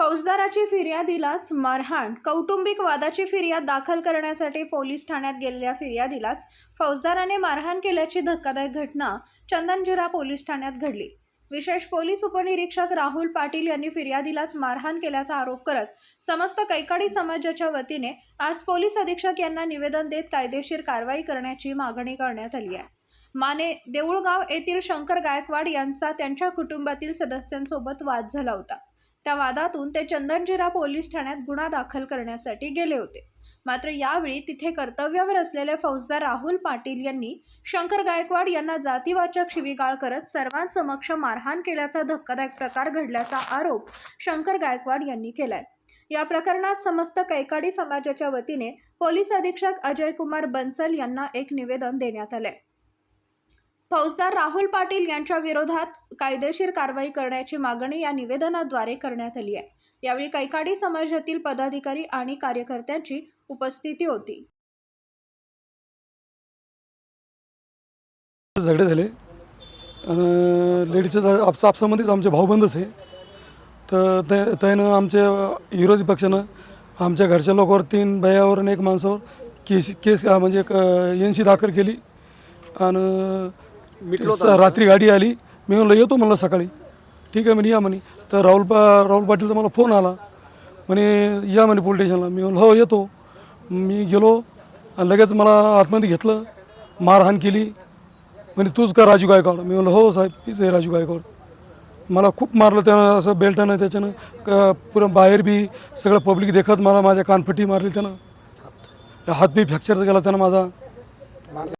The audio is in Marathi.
फौजदाराची फिर्यादीलाच मारहाण कौटुंबिक वादाची फिर्याद दाखल करण्यासाठी पोलीस ठाण्यात गेलेल्या फिर्यादीलाच फौजदाराने मारहाण केल्याची धक्कादायक घटना चंदनजिरा पोलीस ठाण्यात घडली. विशेष पोलीस उपनिरीक्षक राहुल पाटील यांनी फिर्यादीलाच मारहाण केल्याचा आरोप करत समस्त कैकाडी समाजाच्या वतीने आज पोलीस अधीक्षक यांना निवेदन देत कायदेशीर कारवाई करण्याची मागणी करण्यात आली आहे. माने देऊळगाव येथील शंकर गायकवाड यांचा त्यांच्या कुटुंबातील सदस्यांसोबत वाद झाला होता. त्या वादातून ते चंदनजिरा पोलीस ठाण्यात गुन्हा दाखल करण्यासाठी गेले होते. मात्र यावेळी तिथे कर्तव्यावर असलेले फौजदार राहुल पाटील यांनी शंकर गायकवाड यांना जातीवाचक शिवीगाळ करत सर्वांसमक्ष मारहाण केल्याचा धक्कादायक प्रकार घडल्याचा आरोप शंकर गायकवाड यांनी केलाय. या प्रकरणात समस्त कैकाडी समाजाच्या वतीने पोलीस अधीक्षक अजय कुमार बन्सल यांना एक निवेदन देण्यात आलंय. फौजदार राहुल पाटील यांच्या विरोधात कायदेशीर कारवाई करण्याची मागणी या निवेदनाद्वारे करण्यात आली आहे. यावेळी कैकाडी समाजातील पदाधिकारी आणि कार्यकर्त्यांची उपस्थिती होती. झगडे झाले. आणि लेडीजच्या आपसा आपसामध्येच आमचे भाऊबंदच आहे. तर ते त्यानं आमच्या विरोधी पक्षानं आमच्या घरच्या लोकांवर तीन बयावर आणि एक माणसावर केस केस म्हणजे एन सी दाखल केली. आणि स- रात्री गाडी आली. मी म्हणलं येतो म्हणलं सकाळी. ठीक आहे म्हणे या म्हणे. तर राहुल पा राहुल पाटीलचा मला फोन आला. म्हणे या म्हणे पोलीस स्टेशनला. मी म्हणलं हो येतो. मी गेलो आणि लगेच मला आतमध्ये घेतलं. मारहाण केली. म्हणे तूच का राजू गायकवाड? मी म्हणलं हो साहेब मीच आहे राजू गायकवाड. मला खूप मारलं त्यानं असं बेल्टानं त्याच्यानं क पुरं बाहेर बी सगळं पब्लिक देखत मला माझ्या कानफटी मारली त्यानं. हात बी फ्रॅक्चर केला त्यानं माझा.